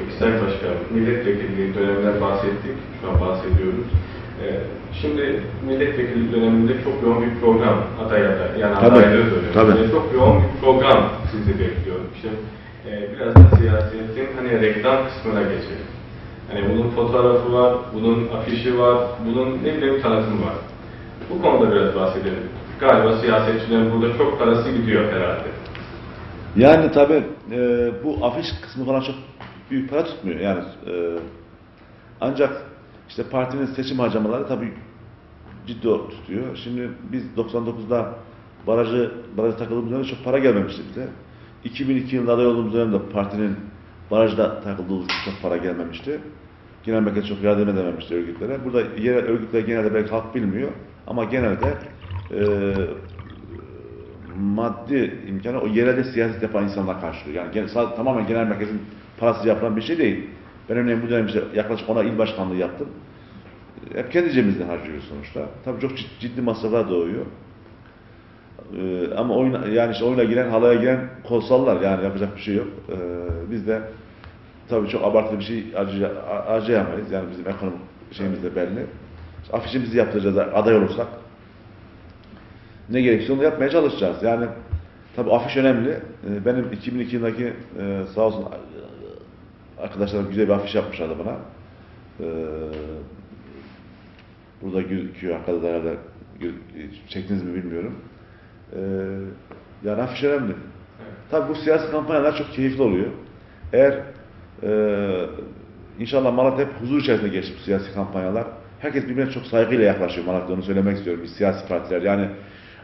Peki Sayın Başkanım, milletvekilliği döneminden bahsettik, şu an bahsediyoruz. Ee, şimdi milletvekili döneminde çok yoğun bir program adaylarda, yani Tabii, adayları döneminde tabii. çok yoğun bir program sizi bekliyor. İşte e, biraz da siyasetin hani reklam kısmına geçelim. Hani bunun fotoğrafı var, bunun afişi var, bunun ne bileyim tanıtımı var. Bu konuda biraz bahsedelim. Galiba siyasetçilerin burada çok parası gidiyor herhalde. Yani tabii e, bu afiş kısmı falan çok büyük para tutmuyor. Yani e, ancak işte partinin seçim harcamaları tabii ciddi tutuyor. Şimdi biz 99'da barajı barajı takıldığımız dönemde çok para gelmemişti bize. 2002 yılında aday olduğumuz dönemde partinin barajda takıldığı çok para gelmemişti. Genel merkez çok yardım edememişti örgütlere. Burada yerel örgütler genelde belki halk bilmiyor ama genelde e, maddi imkanı o yerelde siyaset yapan insanlar karşılıyor. Yani gen- sa- tamamen genel merkezin parası yapılan bir şey değil. Ben örneğin bu dönemde yaklaşık ona il başkanlığı yaptım. Hep kendi cebimizden harcıyoruz sonuçta. Tabii çok ciddi, masraflar doğuyor. Ee, ama oyuna, yani işte oyuna giren, halaya giren kolsallar yani yapacak bir şey yok. Ee, biz de tabii çok abartılı bir şey harcaya- harcayamayız. Yani bizim ekonomik şeyimiz de belli. İşte afişimizi yaptıracağız aday olursak ne gerekirse onu yapmaya çalışacağız. Yani tabii afiş önemli. Ee, Benim 2002 yılındaki e, sağ olsun e, arkadaşlarım güzel bir afiş yapmışlardı bana. Ee, Burada gözüküyor arkada da herhalde gö- çektiniz mi bilmiyorum. Ee, yani afiş önemli. Tabii bu siyasi kampanyalar çok keyifli oluyor. Eğer e, inşallah Malatya hep huzur içerisinde geçti bu siyasi kampanyalar. Herkes birbirine çok saygıyla yaklaşıyor Malatya'da onu söylemek istiyorum. Biz siyasi partiler yani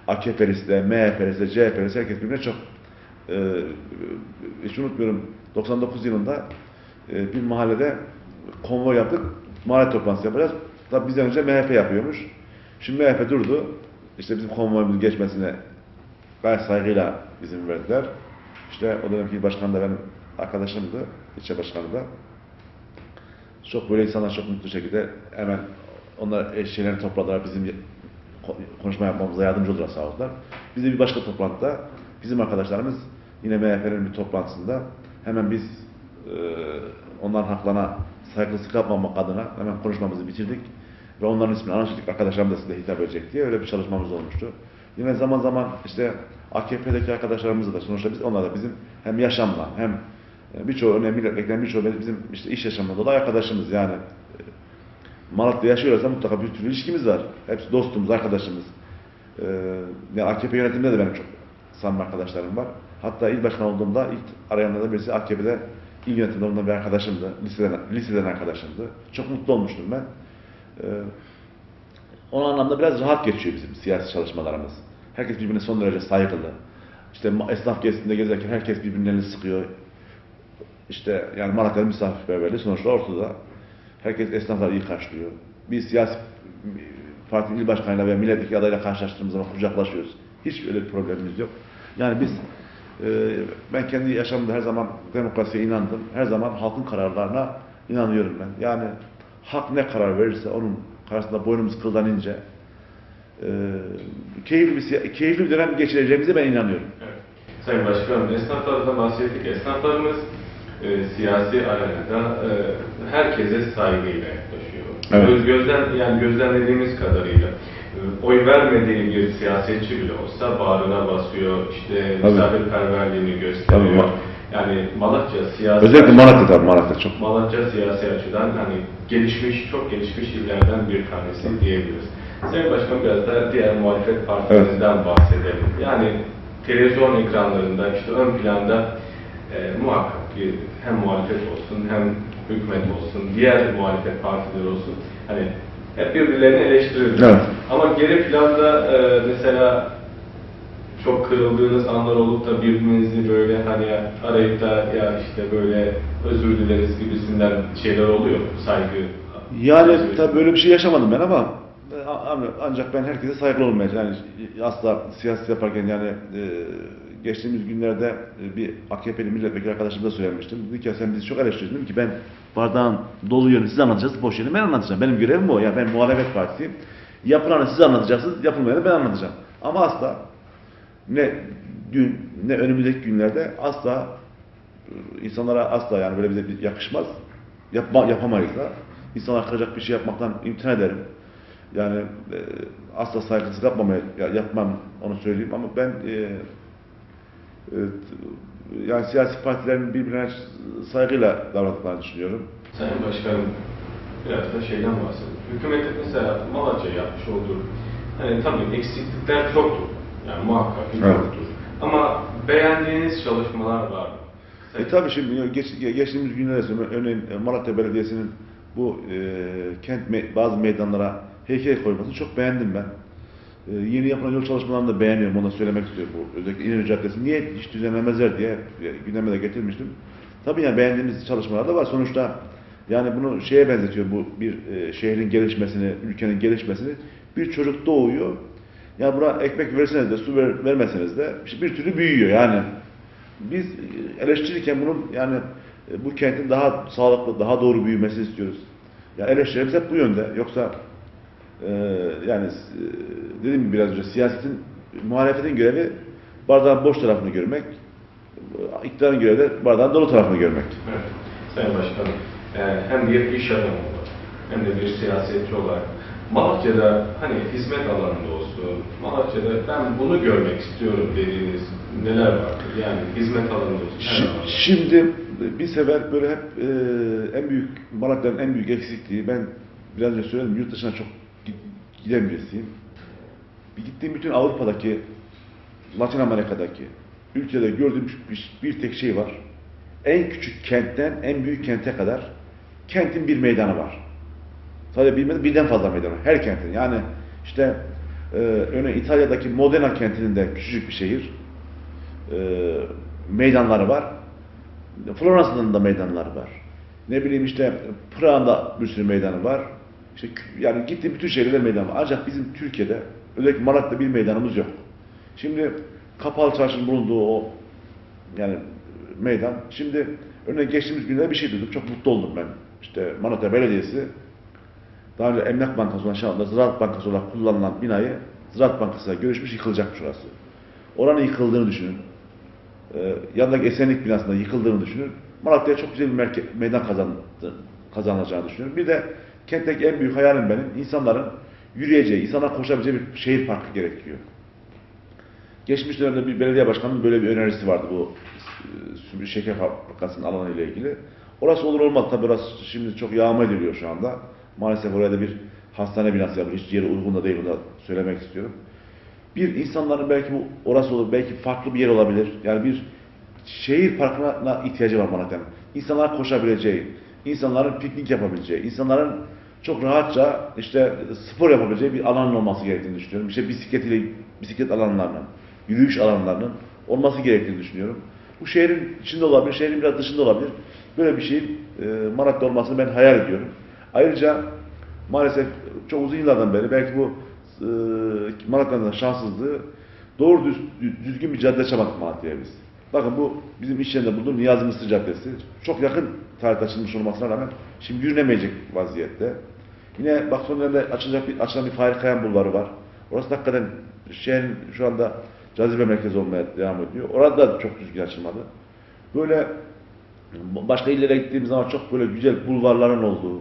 AKP'lisi de, MHP'lisi de, CHP'lisi herkes birbirine çok e, hiç unutmuyorum 99 yılında e, bir mahallede konvoy yaptık. Mahalle toplantısı yapacağız. Tabii bizden önce MHP yapıyormuş. Şimdi MHP durdu. İşte bizim konvoyumuzun geçmesine gayet saygıyla izin verdiler. İşte o dönemki il başkanı da benim arkadaşımdı, ilçe başkanı da. Çok böyle insanlar çok mutlu şekilde hemen onlar eşyalarını topladılar, bizim ko- konuşma yapmamıza yardımcı oldular sağ olsunlar. Biz de bir başka toplantıda bizim arkadaşlarımız yine MHP'nin bir toplantısında hemen biz e, onların haklarına saygısızlık yapmamak adına hemen konuşmamızı bitirdik. Ve onların ismini anlaştık, arkadaşlarım da size hitap edecek diye öyle bir çalışmamız olmuştu. Yine zaman zaman işte AKP'deki arkadaşlarımızla da sonuçta biz onlar da bizim hem yaşamla hem e, birçoğu örneğin milletvekillerinin birçoğu bizim işte iş yaşamında dolayı arkadaşımız yani e, Malatya'da yaşıyorsa mutlaka bir türlü ilişkimiz var. Hepsi dostumuz, arkadaşımız. Ee, yani AKP yönetiminde de benim çok samimi arkadaşlarım var. Hatta il başkanı olduğumda ilk arayanlardan birisi AKP'de il yönetiminde bulunan bir arkadaşımdı. Liseden, liseden arkadaşımdı. Çok mutlu olmuştum ben. Ee, o anlamda biraz rahat geçiyor bizim siyasi çalışmalarımız. Herkes birbirine son derece saygılı. İşte esnaf gezisinde gezerken herkes birbirinin elini sıkıyor. İşte yani Malatya'nın misafirperverliği sonuçta ortada. Herkes esnafları iyi karşılıyor. Biz siyasi parti il başkanıyla veya milletvekili adayla karşılaştığımız zaman kucaklaşıyoruz. Hiç öyle bir problemimiz yok. Yani biz ben kendi yaşamımda her zaman demokrasiye inandım. Her zaman halkın kararlarına inanıyorum ben. Yani hak ne karar verirse onun karşısında boynumuz kıldan ince e, keyifli bir, keyifli bir dönem geçireceğimize ben inanıyorum. Evet. Sayın Başkanım, esnaflardan bahsettik. Esnaflarımız e, siyasi arenada e, herkese saygıyla yaklaşıyor. Evet. Göz, gözden, yani gözlemlediğimiz kadarıyla oy vermediği bir siyasetçi bile olsa bağrına basıyor, işte Tabii. misafirperverliğini gösteriyor. Tabii. Yani Malatya siyasi Özellikle Malatya tabii Malatya çok. Malatya siyasi açıdan hani gelişmiş, çok gelişmiş illerden bir tanesi diyebiliriz. Sayın Başkan biraz da diğer muhalefet partilerinden bahsedelim. Yani televizyon ekranlarında işte ön planda e, muhakkak bir hem muhalefet olsun hem hükümet olsun, diğer muhalefet partileri olsun. Hani hep birbirlerini eleştirirler. Evet. Ama geri planda e, mesela çok kırıldığınız anlar olup da birbirinizi böyle hani arayıp da ya işte böyle özür dileriz gibisinden şeyler oluyor? Saygı. Yani tabii böyle bir şey yaşamadım ben ama e, ancak ben herkese saygılı olmaya yani asla siyaset yaparken yani e, geçtiğimiz günlerde e, bir AKP'li milletvekili arkadaşımıza söylemiştim. Dedi ki ya sen bizi çok eleştiriyorsun. Dedim ki ben bardağın dolu yönünü siz anlatacaksınız, boş yönünü ben anlatacağım. Benim görevim o. Yani ben muhalefet partisiyim. Yapılanı siz anlatacaksınız, yapılmayanı ben anlatacağım. Ama asla ne dün ne önümüzdeki günlerde asla insanlara asla yani böyle bize bir yakışmaz. Yapma, yapamayız da. İnsanlar kıracak bir şey yapmaktan imtina ederim. Yani e, asla saygısızlık yapmamaya, ya- yapmam onu söyleyeyim ama ben e, e, yani siyasi partilerin birbirine saygıyla davrandıklarını düşünüyorum. Sayın Başkanım, biraz da şeyden bahsedelim. Hükümetin mesela Malatya yapmış olduğu, hani tabii eksiklikler çoktur. Yani muhakkak Evet. çoktur. Ama beğendiğiniz çalışmalar var mı? E tabii şimdi geç, geçtiğimiz günlerde. Örneğin e, Malatya Belediyesi'nin bu e, kent me- bazı meydanlara heykel koymasını çok beğendim ben. E, yeni yapılan yol çalışmalarını da beğeniyorum. Onu söylemek istiyorum. Bu, özellikle İnönü Caddesi niye hiç düzenlemezler diye gündeme de getirmiştim. Tabii yani beğendiğimiz çalışmalar da var. Sonuçta yani bunu şeye benzetiyor bu bir e, şehrin gelişmesini, ülkenin gelişmesini. Bir çocuk doğuyor. Ya buna ekmek verseniz de, su ver, vermeseniz de bir türlü büyüyor yani. Biz eleştirirken bunun yani e, bu kentin daha sağlıklı, daha doğru büyümesini istiyoruz. Yani eleştirimiz hep bu yönde. Yoksa e, yani e, dediğim gibi biraz önce siyasetin, muhalefetin görevi bardağın boş tarafını görmek, e, iktidarın görevi de bardağın dolu tarafını görmek. Evet. Sayın Başkanım, yani hem bir iş adamı olarak hem de bir siyasetçi olarak Malatya'da hani hizmet alanında olsun, Malatya'da ben bunu görmek istiyorum dediğiniz neler vardır? Yani hizmet alanında olsun. her Şi- alanda. Şimdi bir sefer böyle hep e, en büyük Malatya'nın en büyük eksikliği ben biraz önce söyledim yurt dışına çok giden birisiyim. Bir gittiğim bütün Avrupa'daki, Latin Amerika'daki ülkede gördüğüm bir, bir tek şey var. En küçük kentten en büyük kente kadar kentin bir meydanı var. Sadece bilmeden birden fazla meydan var. Her kentin. Yani işte e, örneğin İtalya'daki Modena kentinin de küçücük bir şehir. E, meydanları var. Floransa'nın da meydanları var. Ne bileyim işte Prag'ın da bir sürü meydanı var. İşte yani gittiğim bütün şehirlerde meydan var. Ancak bizim Türkiye'de özellikle Malatya'da bir meydanımız yok. Şimdi Kapalı Çarşı'nın bulunduğu o yani meydan. Şimdi örneğin geçtiğimiz günlerde bir şey duydum. Çok mutlu oldum ben. İşte Malatya Belediyesi daha önce Emlak Bankası olan şu anda Ziraat Bankası olarak kullanılan binayı Ziraat Bankası'na görüşmüş yıkılacakmış orası. Oranın yıkıldığını düşünün. Ee, yanındaki Esenlik binasında yıkıldığını düşünün. Malatya'ya çok güzel bir meydan kazandı, kazanılacağını düşünüyorum. Bir de kentteki en büyük hayalim benim insanların yürüyeceği, insanlar koşabileceği bir şehir parkı gerekiyor. Geçmiş dönemde bir belediye başkanının böyle bir önerisi vardı bu e, şeker fabrikasının alanı ile ilgili. Orası olur olmaz tabi orası şimdi çok yağma ediliyor şu anda. Maalesef oraya da bir hastane binası yapılıyor. Hiç yeri uygun da değil bunu da söylemek istiyorum. Bir insanların belki bu orası olur, belki farklı bir yer olabilir. Yani bir şehir parkına ihtiyacı var Malatya'nın. İnsanlar koşabileceği, insanların piknik yapabileceği, insanların çok rahatça işte spor yapabileceği bir alanın olması gerektiğini düşünüyorum. İşte bisikletiyle bisiklet alanlarının, yürüyüş alanlarının olması gerektiğini düşünüyorum. Bu şehrin içinde olabilir, şehrin biraz dışında olabilir. Böyle bir şeyin e, Malatya olmasını ben hayal ediyorum. Ayrıca maalesef çok uzun yıllardan beri belki bu e, Malatya'nın şanssızlığı doğru düz, düzgün bir cadde açamadık Malatya'ya biz. Bakın bu bizim iş yerinde bulunduğum Niyazi Mısır Caddesi. Çok yakın tarihte açılmış olmasına rağmen şimdi yürünemeyecek vaziyette. Yine bak son dönemde açılacak bir, açılan bir Fahri Kayan Bulvarı var. Orası hakikaten şehrin şu anda cazibe merkezi olmaya devam ediyor. Orada da çok düzgün açılmadı. Böyle başka illere gittiğimiz zaman çok böyle güzel bulvarların olduğu,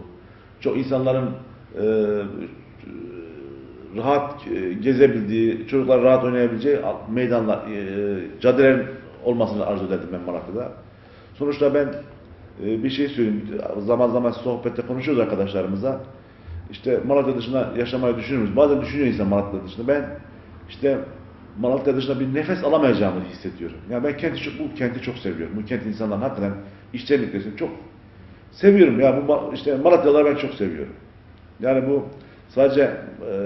çok insanların e, rahat e, gezebildiği, çocuklar rahat oynayabileceği meydanlar, e, caddelerin olmasını arzu ederdim ben Malatya'da. Sonuçta ben e, bir şey söyleyeyim, zaman zaman sohbette konuşuyoruz arkadaşlarımıza. İşte Malatya dışında yaşamayı düşünürüz. Bazen düşünüyor insan Malatya dışında. Ben işte Malatya dışında bir nefes alamayacağımı hissediyorum. Yani ben kenti bu kenti çok seviyorum. Bu kent insanların hakikaten içtenliklerini çok seviyorum. Ya bu işte Malatyalıları ben çok seviyorum. Yani bu sadece e,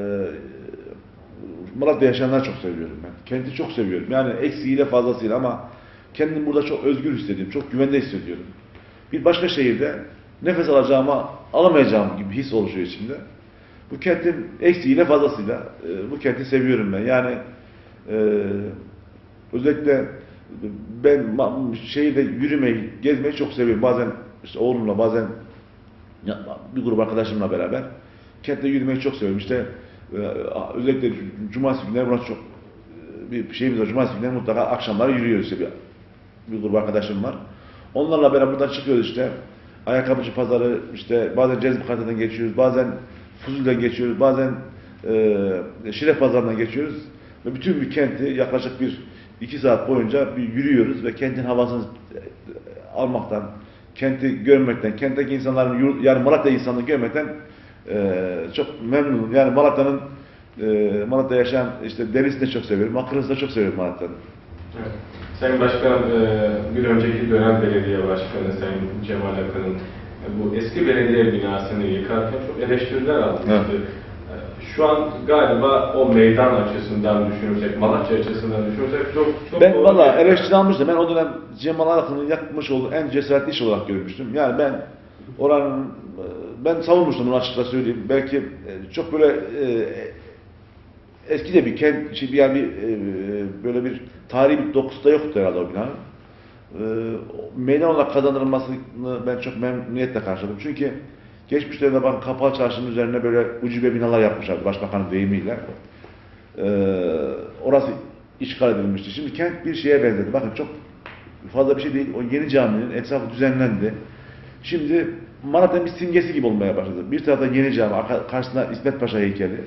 Malatya yaşayanları çok seviyorum ben. Kenti çok seviyorum. Yani eksiğiyle fazlasıyla ama kendimi burada çok özgür hissediyorum. Çok güvende hissediyorum. Bir başka şehirde nefes alacağıma alamayacağım gibi his oluşuyor içimde. Bu kentin eksiğiyle fazlasıyla e, bu kenti seviyorum ben. Yani e, özellikle ben şehirde yürümeyi, gezmeyi çok seviyorum. Bazen işte oğlumla bazen bir grup arkadaşımla beraber kentte yürümeyi çok seviyorum. İşte özellikle cumartesi günleri burası çok e, bir şeyimiz var. Cumartesi günleri mutlaka akşamları yürüyoruz işte bir, bir grup arkadaşım var. Onlarla beraber buradan çıkıyoruz işte. Ayakkabıcı pazarı, işte bazen Cezmi Karta'dan geçiyoruz, bazen Fuzul'den geçiyoruz, bazen e, Şile pazarından geçiyoruz. Ve bütün bir kenti yaklaşık bir iki saat boyunca bir yürüyoruz ve kentin havasını e, almaktan, kenti görmekten, kentteki insanların, yani Malatya insanını görmekten e, çok memnunum. Yani Malatya'nın e, Malatya'da yaşayan işte derisini de çok seviyorum, akırısını da çok seviyorum Malatya'nın. Evet. Sayın Başkan, e, bir önceki dönem belediye başkanı Sayın Cemal Akın'ın e, bu eski belediye binasını yıkarken çok eleştiriler almıştı. Evet. E, Şu an galiba o meydan açısından düşünürsek, Malatya açısından düşünürsek çok çok Ben valla eleştiri almıştım. Ben o dönem Cemal Akın'ın yapmış olduğu en cesaretli iş olarak görmüştüm. Yani ben oranın ben savunmuştum bunu açıkça söyleyeyim. Belki e, çok böyle e, eski de bir kent, şey, bir- yani bir, e, böyle bir tarihi bir dokusu da yoktu herhalde o binanın. E, meydan olarak kazanılmasını ben çok memnuniyetle karşıladım. Çünkü geçmişlerde bakın Kapalı Çarşı'nın üzerine böyle ucube binalar yapmışlar başbakanın deyimiyle. Ee, orası işgal edilmişti. Şimdi kent bir şeye benzedi. Bakın çok fazla bir şey değil. O yeni caminin etrafı düzenlendi. Şimdi Malatya'nın bir simgesi gibi olmaya başladı. Bir tarafta yeni cami, karşısında İsmet Paşa heykeli.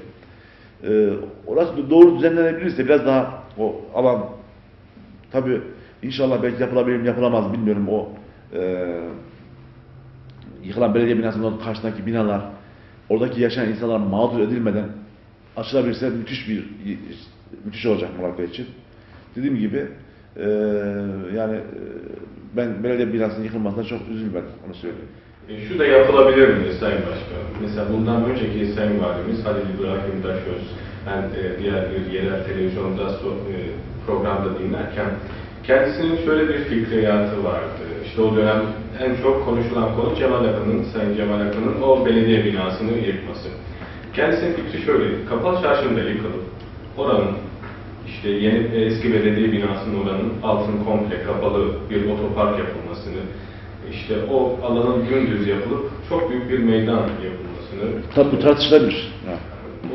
Ee, orası doğru düzenlenebilirse biraz daha o alan tabi inşallah belki yapılabilir mi yapılamaz bilmiyorum o e, yıkılan belediye binasının karşısındaki binalar oradaki yaşayan insanlar mağdur edilmeden açılabilirse müthiş bir müthiş olacak Malatya için. Dediğim gibi e, yani e, ben belediye binasının yıkılmasına çok üzülmedim onu söyleyeyim. E, Şu da yapılabilir mi Sayın Başkan? Mesela bundan önceki Sayın Valimiz Halil İbrahim Daşöz, ben e, diğer bir yerel televizyonda so- e, programda dinlerken kendisinin şöyle bir fikriyatı vardı. İşte o dönem en çok konuşulan konu Cemal Akın'ın, Sayın Cemal Akın'ın o belediye binasını yıkması. Kendisinin fikri şöyle, Kapalı Çarşı'nda yıkılıp oranın işte yeni eski belediye binasının oranın altın komple kapalı bir otopark yapılmasını, işte o alanın gündüz yapılıp çok büyük bir meydan yapılmasını Tabi bu tartışılabilir. Ha.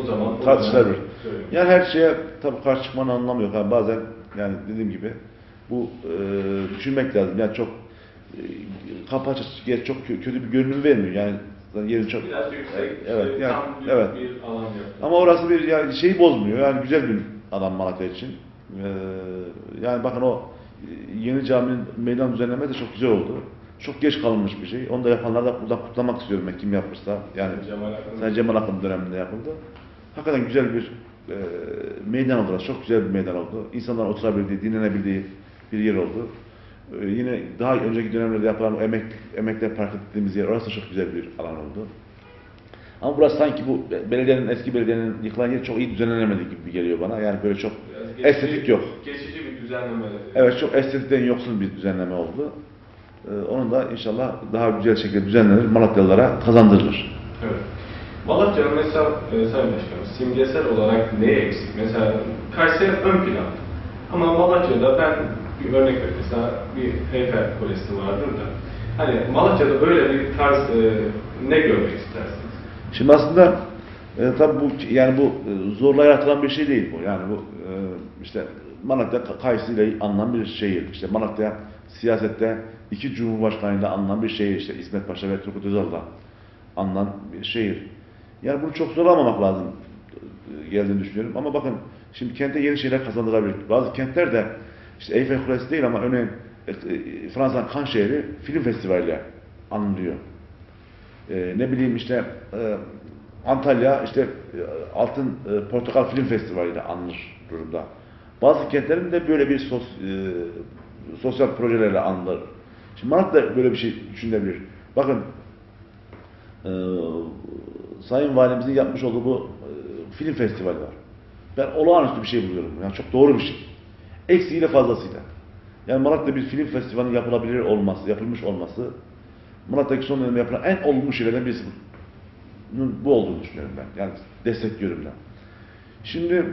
o zaman o Tartışılabilir. zaman. Yani her şeye tabii karşı çıkmanın anlamı yok. Yani bazen yani dediğim gibi bu e, düşünmek lazım. Yani çok e, kapaç yer çok kö- kötü bir görünüm vermiyor. Yani yeri çok Biraz yüksek, evet işte yani evet. bir alan yapıldı. Ama orası bir yani şeyi bozmuyor. Yani güzel bir alan Malatya için. Ee, yani bakın o e, yeni caminin meydan düzenleme de çok güzel oldu. Çok geç kalınmış bir şey. Onu da yapanları da burada kutlamak istiyorum ben kim yapmışsa. Yani Cemal Sayın Cemal Akın döneminde yapıldı. Hakikaten güzel bir e, meydan oldu. Çok güzel bir meydan oldu. İnsanların oturabildiği, dinlenebildiği bir yer oldu. E, yine daha önceki dönemlerde yapılan emek, Emekler Parkı dediğimiz yer, orası da çok güzel bir alan oldu. Ama burası sanki bu belediyenin, eski belediyenin yıkılan yeri çok iyi düzenlenemedi gibi geliyor bana. Yani böyle çok geçici- estetik yok. Geçici bir düzenleme. Evet çok estetikten yoksun bir düzenleme oldu. E, onun da inşallah daha güzel şekilde düzenlenir, Malatyalılara kazandırılır. Evet. Malatya'nın mesela e, Sayın Başkanım simgesel olarak neye eksik? Mesela Kayseri ön plan. Ama Malatya'da ben bir örnek vereyim. Mesela bir Eyfel Kulesi vardır da. Hani Malatya'da böyle bir tarz e, ne görmek istersiniz? Şimdi aslında e, tabii bu yani bu e, zorla yaratılan bir şey değil bu. Yani bu e, işte Malatya Ka- Kayısı ile anılan bir şehir. İşte Malatya siyasette iki cumhurbaşkanıyla anılan bir şehir. İşte İsmet Paşa ve Turgut Özal'la anılan bir şehir. Yani bunu çok zorlamamak lazım e, geldiğini düşünüyorum. Ama bakın şimdi kente yeni şeyler kazandırabilir. Bazı kentler de işte Eyfel Kulesi değil ama örneğin e, e, Fransa'nın Kan şehri film festivaliyle anılıyor. Ee, ne bileyim işte e, Antalya işte e, Altın e, Portakal Film Festivali ile anılır durumda. Bazı kentlerin de böyle bir sos, e, sosyal projelerle anılır. Şimdi Malatya da böyle bir şey düşünebilir. Bakın e, Sayın Valimizin yapmış olduğu bu e, film festivali var. Ben olağanüstü bir şey buluyorum. Yani çok doğru bir şey. Eksiğiyle fazlasıyla. Yani Malatya'da bir film festivali yapılabilir olması, yapılmış olması Malatya'daki son dönemde yapılan en olumlu şeylerden birisi bu. Bu olduğunu düşünüyorum ben. Yani destekliyorum ben. Şimdi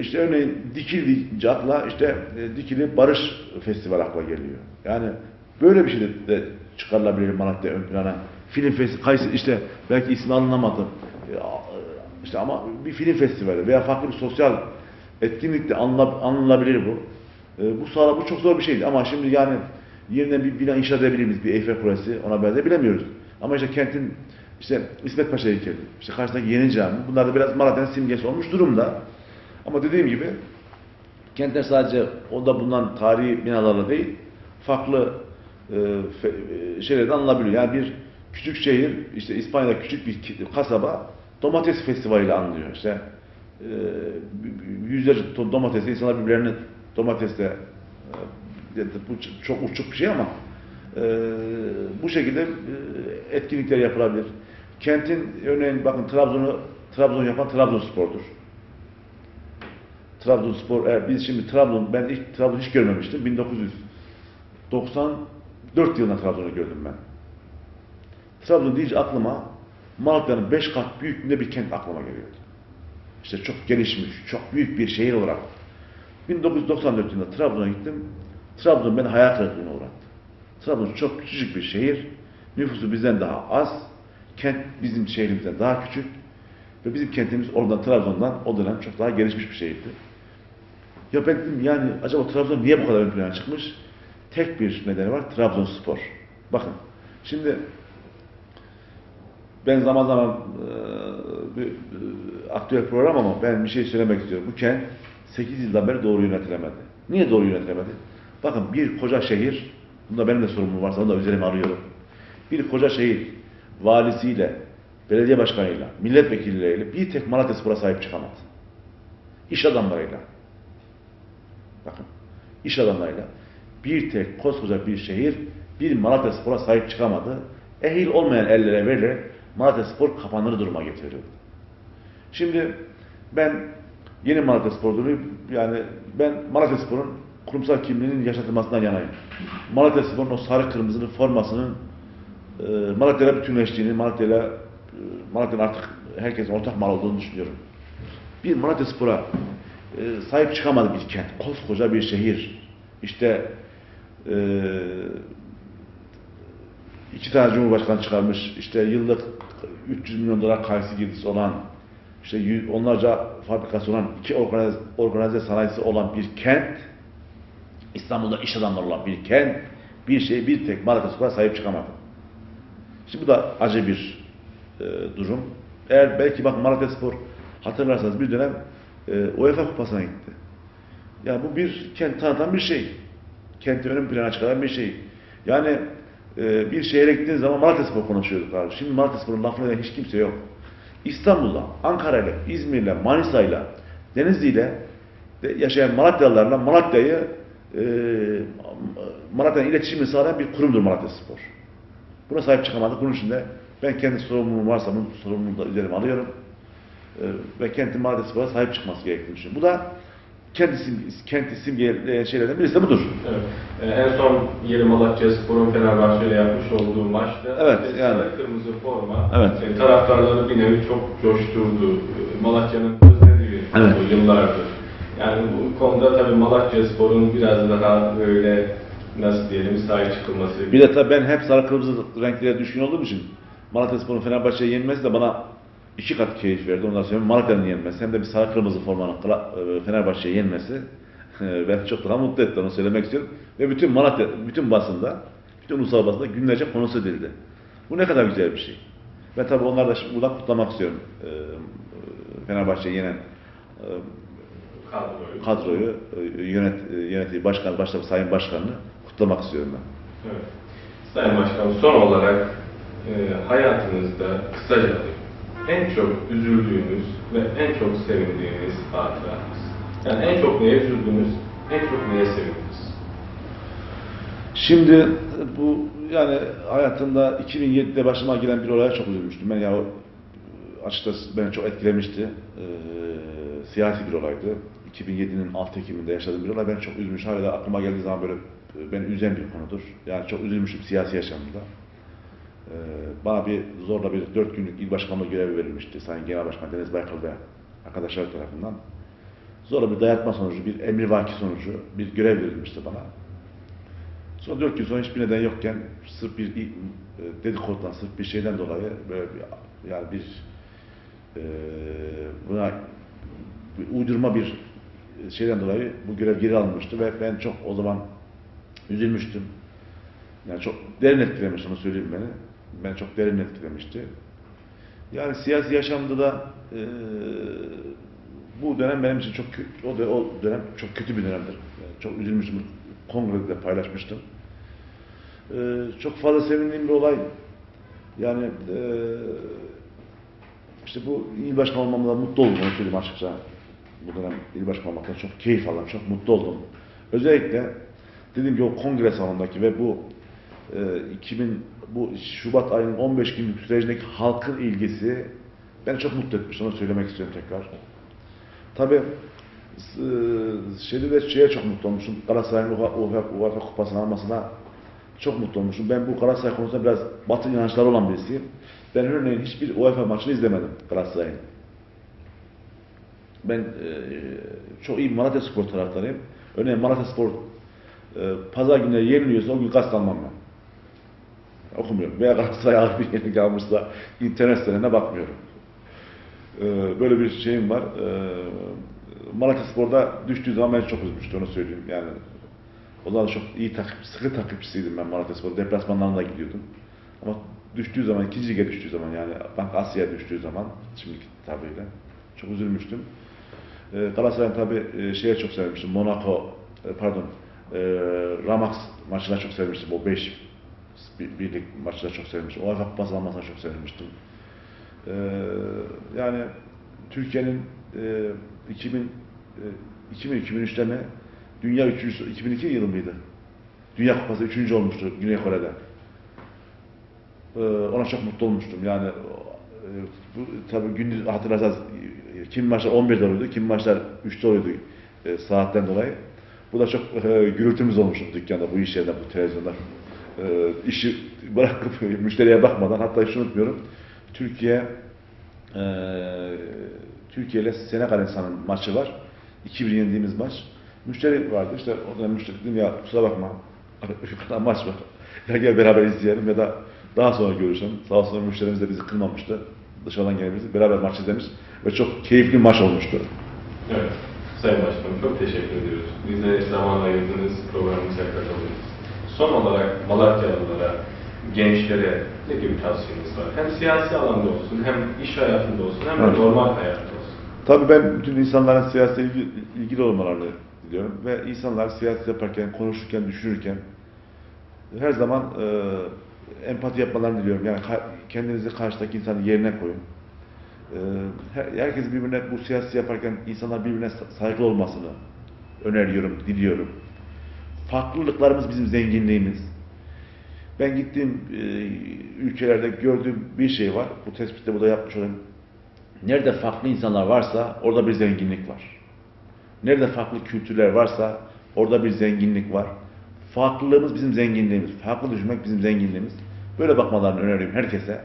işte örneğin Dikili deyince akla işte e, Dikili Barış Festivali akla geliyor. Yani böyle bir şey de, de çıkarılabilir Malatya ön plana. Film festivali, Kayseri işte belki ismi alınamadı. E, a- işte ama bir film festivali veya farklı bir sosyal etkinlikte anılabilir bu. E, bu sağla bu çok zor bir şeydi ama şimdi yani yerine bir bina inşa edebilir miyiz? Bir Eyfel Kulesi ona benzer bilemiyoruz. Ama işte kentin işte İsmet Paşa heykeli, işte karşıdaki yeni cami bunlar da biraz Malatya'nın simgesi olmuş durumda. Ama dediğim gibi kentler sadece o da bundan tarihi binalarla değil farklı e, e, şeylerden anılabiliyor. Yani bir küçük şehir, işte İspanya'da küçük bir kasaba domates festivaliyle anılıyor. İşte e, yüzlerce ton domatesle insanlar birbirlerini domatesle e, bu çok uçuk bir şey ama e, bu şekilde e, etkinlikler yapılabilir. Kentin örneğin bakın Trabzon'u Trabzon yapan Trabzonspor'dur. Trabzonspor eğer biz şimdi Trabzon ben ilk Trabzon hiç görmemiştim. 1994 yılında Trabzon'u gördüm ben. Trabzon deyince aklıma Malatya'nın 5 kat büyüklüğünde bir kent aklıma geliyordu. İşte çok gelişmiş, çok büyük bir şehir olarak. 1994 yılında Trabzon'a gittim. Trabzon beni hayal kırıklığına uğrattı. Trabzon çok küçücük bir şehir. Nüfusu bizden daha az. Kent bizim şehrimizden daha küçük. Ve bizim kentimiz oradan Trabzon'dan o dönem çok daha gelişmiş bir şehirdi. Ya ben dedim yani acaba Trabzon niye bu kadar ön plana çıkmış? Tek bir nedeni var. Trabzonspor. Bakın şimdi ben zaman zaman e, bir, e, aktüel program ama ben bir şey söylemek istiyorum. Bu kent 8 yıldan beri doğru yönetilemedi. Niye doğru yönetilemedi? Bakın bir koca şehir, bunda benim de sorumluluğum varsa onu da üzerime alıyorum. Bir koca şehir valisiyle, belediye başkanıyla, milletvekilleriyle bir tek Malatya Spor'a sahip çıkamadı. İş adamlarıyla. Bakın, iş adamlarıyla bir tek koskoca bir şehir bir Malatya Spor'a sahip çıkamadı. Ehil olmayan ellere verilerek Malatya Spor kapanır duruma getirildi. Şimdi ben yeni Malatya Spor'unu yani ben Malatya Spor'un kurumsal kimliğinin yaşatılmasından yanayım. Malatya Spor'un o sarı kırmızının formasının e, Malatya'yla bütünleştiğini, Malatya'yla e, Malatya'nın artık herkesin ortak mal olduğunu düşünüyorum. Bir Malatya Spor'a e, sahip çıkamadı bir kent. Koskoca bir şehir. İşte e, iki tane cumhurbaşkanı çıkarmış. İşte yıllık 300 milyon dolar kayısı girdisi olan işte onlarca fabrikası olan iki organize, organize sanayisi olan bir kent İstanbul'da iş adamları olan bir kent bir şey bir tek Malatya Spor'a sahip çıkamadı. Şimdi bu da acı bir e, durum. Eğer belki bak Malatya Spor hatırlarsanız bir dönem e, UEFA kupasına gitti. Yani bu bir kent tanıtan bir şey. Kenti ön plana çıkaran bir şey. Yani e, bir şehre gittiğiniz zaman Malatya Spor konuşuyorduk abi. Şimdi Malatya Spor'un lafını hiç kimse yok. İstanbul'la, Ankara'yla, İzmir'le, Manisa'yla, Denizli'yle de yaşayan Malatyalılarla Malatya'yı e, Malatya'nın iletişimini sağlayan bir kurumdur Malatya Spor. Buna sahip çıkamadık. Bunun için de ben kendi sorumluluğum varsa bu sorumluluğu da üzerime alıyorum. Ee, ve kentin Malatya Spor'a sahip çıkması gerektiğini düşünüyorum. Bu da kendi, sim, kendi simgeleyen şeylerden birisi de budur. Evet. Ee, en son yeni Malatya Spor'un Fenerbahçe ile yapmış olduğu maçta Evet, e, yani. kırmızı forma Evet. e, taraftarları bir nevi çok coşturdu. E, Malatya'nın özlediği Evet. bu yıllardır. Yani bu konuda tabii Malatya Spor'un biraz daha böyle nasıl diyelim sahip çıkılması. Bir de tabii ben hep sarı kırmızı renklere düşkün olduğum için Malatya Spor'un Fenerbahçe'ye yenmesi de bana iki kat keyif verdi. Ondan sonra Malatya'nın yenmesi hem de bir sarı kırmızı formanın e, Fenerbahçe'ye yenmesi beni çok daha mutlu etti. Onu söylemek istiyorum. Ve bütün Malatya, bütün basında, bütün ulusal basında günlerce konusu edildi. Bu ne kadar güzel bir şey. Ve tabii onları da şimdi buradan kutlamak istiyorum. E, Fenerbahçe'yi yenen e, kadroyu. kadroyu, yönet, yönetici başkan, başta Sayın Başkan'ı kutlamak istiyorum ben. Evet. Sayın Başkanım son olarak e, hayatınızda kısaca. En çok üzüldüğünüz ve en çok sevindiğiniz hatıranız. Yani en çok neye üzüldünüz, en çok neye sevindiniz? Şimdi bu yani hayatımda 2007'de başıma gelen bir olaya çok üzülmüştüm. Ben ya o, açıkçası beni çok etkilemişti. Ee, siyasi bir olaydı. 2007'nin 6 Ekim'inde yaşadığım bir olay beni çok üzmüş. Hala aklıma geldiği zaman böyle e, beni üzen bir konudur. Yani çok üzülmüştüm siyasi yaşamımda. Ee, bana bir zorla bir 4 günlük il başkanlığı görevi verilmişti. Sayın Genel Başkan Deniz Baykal ve arkadaşlar tarafından. Zorla bir dayatma sonucu, bir emrivaki sonucu bir görev verilmişti bana. Sonra dört gün sonra hiçbir neden yokken sırf bir e, dedikodudan, sırf bir şeyden dolayı böyle bir, yani bir e, buna bir uydurma bir şeyden dolayı bu görev geri alınmıştı ve ben çok o zaman üzülmüştüm. Yani çok derin etkilemiş onu söyleyeyim beni. Ben çok derin etkilemişti. Yani siyasi yaşamda da e, bu dönem benim için çok o, dö- o dönem çok kötü bir dönemdir. Yani çok üzülmüştüm. Kongrede de paylaşmıştım. E, çok fazla sevindiğim bir olay. Yani e, işte bu il başkanı olmamda mutlu oldum onu söyleyeyim açıkça. Bu dönem il başkanı olmaktan çok keyif aldım, çok mutlu oldum. Özellikle dediğim gibi o kongre salonundaki ve bu 2000 bu Şubat ayının 15 günlük sürecindeki halkın ilgisi beni çok mutlu etmiş. Onu söylemek istiyorum tekrar. Tabii şeyde de şeye çok mutlu olmuşum. Galatasaray'ın UEFA kupasını almasına çok mutlu olmuşum. Ben bu Galatasaray konusunda biraz batı inançları olan birisiyim. Ben örneğin hiçbir UEFA maçını izlemedim Galatasaray'ın. Ben e, çok iyi Malatya Spor taraftarıyım. Örneğin Malatya Spor e, pazar günleri yeniliyorsa o gün gazete almam ben. Okumuyorum. Veya Galatasaray ağır bir yenilik almışsa internet sitelerine bakmıyorum. E, böyle bir şeyim var. E, Malatya Spor'da düştüğü zaman beni çok üzmüştü onu söyleyeyim. Yani o zaman çok iyi takip, sıkı takipçisiydim ben Malatya Spor. Deplasmanlarına gidiyordum. Ama düştüğü zaman, ikinci lige düştüğü zaman yani Bank Asya'ya düştüğü zaman şimdiki tabiriyle çok üzülmüştüm. E, Galatasaray'ın tabi e, şeye çok sevmiştim. Monaco, e, pardon, e, Ramax maçına çok sevmiştim. O 5 bir, birlik maçına çok sevmiştim. O UEFA Kupası almasına çok sevmiştim. E, yani Türkiye'nin e, 2000 e, 2000-2003'te mi Dünya üçüncüsü 2002 yılı mıydı? Dünya Kupası üçüncü olmuştu Güney Kore'de. Ee, ona çok mutlu olmuştum. Yani e, bu tabii gündüz hatırlarsanız e, kim maçlar 11'de oluyordu, kim maçlar 3'te oluyordu e, saatten dolayı. Bu da çok e, gürültümüz olmuştu dükkanda, bu iş yerinde, bu televizyonda. E, işi bırakıp müşteriye bakmadan, hatta şunu unutmuyorum. Türkiye e, Türkiye ile Senegal insanın maçı var. 2-1 yendiğimiz maç. Müşteri vardı işte o zaman müşteri dedim ya kusura bakma yukarıdan maç var. Ya gel beraber izleyelim ya da daha sonra görüşelim. Sağ olsun müşterimiz de bizi kırmamıştı. Dışarıdan gelmişti. Beraber maç izlemiş ve çok keyifli maç olmuştu. Evet. Sayın Başkanım çok teşekkür ediyoruz. Bize zaman ayırdınız. Son olarak Malatyalılara, gençlere ne gibi tavsiyeniz var? Hem siyasi alanda olsun, hem iş hayatında olsun, hem de Evet. normal hayatta olsun. Tabii ben bütün insanların siyasete ilgi, ilgili olmalarını diliyorum ve insanlar siyaset yaparken, konuşurken, düşünürken her zaman e, empati yapmalarını diliyorum. Yani ka- kendinizi karşıdaki insanın yerine koyun. E, her- herkes birbirine bu siyasi yaparken insanlar birbirine sa- saygılı olmasını öneriyorum, diliyorum. Farklılıklarımız bizim zenginliğimiz. Ben gittiğim e, ülkelerde gördüğüm bir şey var. Bu tespitte bu da yapmış olayım. Nerede farklı insanlar varsa orada bir zenginlik var. Nerede farklı kültürler varsa orada bir zenginlik var. Farklılığımız bizim zenginliğimiz. Farklı düşünmek bizim zenginliğimiz. Böyle bakmalarını öneriyorum herkese.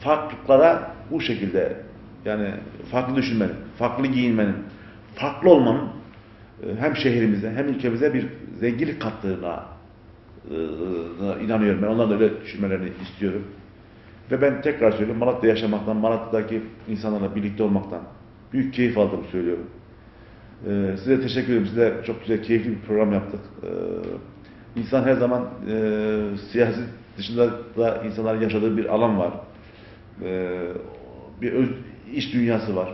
Farklılıklara bu şekilde yani farklı düşünmenin, farklı giyinmenin, farklı olmanın hem şehrimize hem ülkemize bir zenginlik kattığına e, inanıyorum. Ben onların öyle düşünmelerini istiyorum. Ve ben tekrar söylüyorum Malatya'da yaşamaktan, Malatya'daki insanlarla birlikte olmaktan büyük keyif aldığımı söylüyorum. Ee, size teşekkür ederim. Size çok güzel, keyifli bir program yaptık. Ee, insan her zaman e, siyaset dışında da insanların yaşadığı bir alan var. Ee, bir iş dünyası var.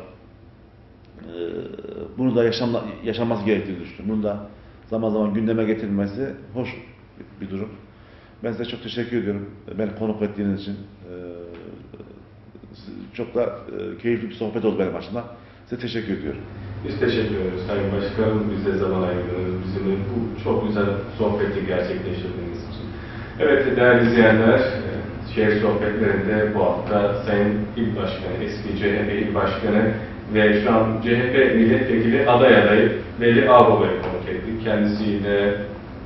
Ee, bunu da yaşamla, yaşaması gerektiğini düşünüyorum. Bunu da zaman zaman gündeme getirilmesi hoş bir durum. Ben size çok teşekkür ediyorum. Beni konuk ettiğiniz için. Ee, çok da e, keyifli bir sohbet oldu benim açımdan. Size teşekkür ediyorum. Biz teşekkür ederiz Sayın Başkanım. Bize zaman ayırdınız. Bizimle bu çok güzel sohbeti gerçekleştirdiğiniz için. Evet değerli izleyenler, e, şehir sohbetlerinde bu hafta Sayın İl Başkanı, eski CHP İl Başkanı ve şu an CHP Milletvekili aday adayı Veli Ağbaba'yı konuk ettik. Kendisiyle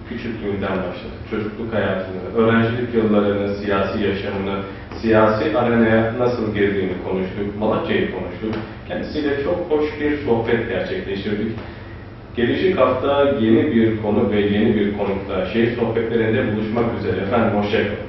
küçüklüğünden başladık. Çocukluk hayatını, öğrencilik yıllarını, siyasi yaşamını, siyasi arenaya nasıl girdiğini konuştuk. Malatya'yı konuştuk. Kendisiyle çok hoş bir sohbet gerçekleştirdik. Gelecek hafta yeni bir konu ve yeni bir konukla şehir sohbetlerinde buluşmak üzere. Efendim hoşçakalın.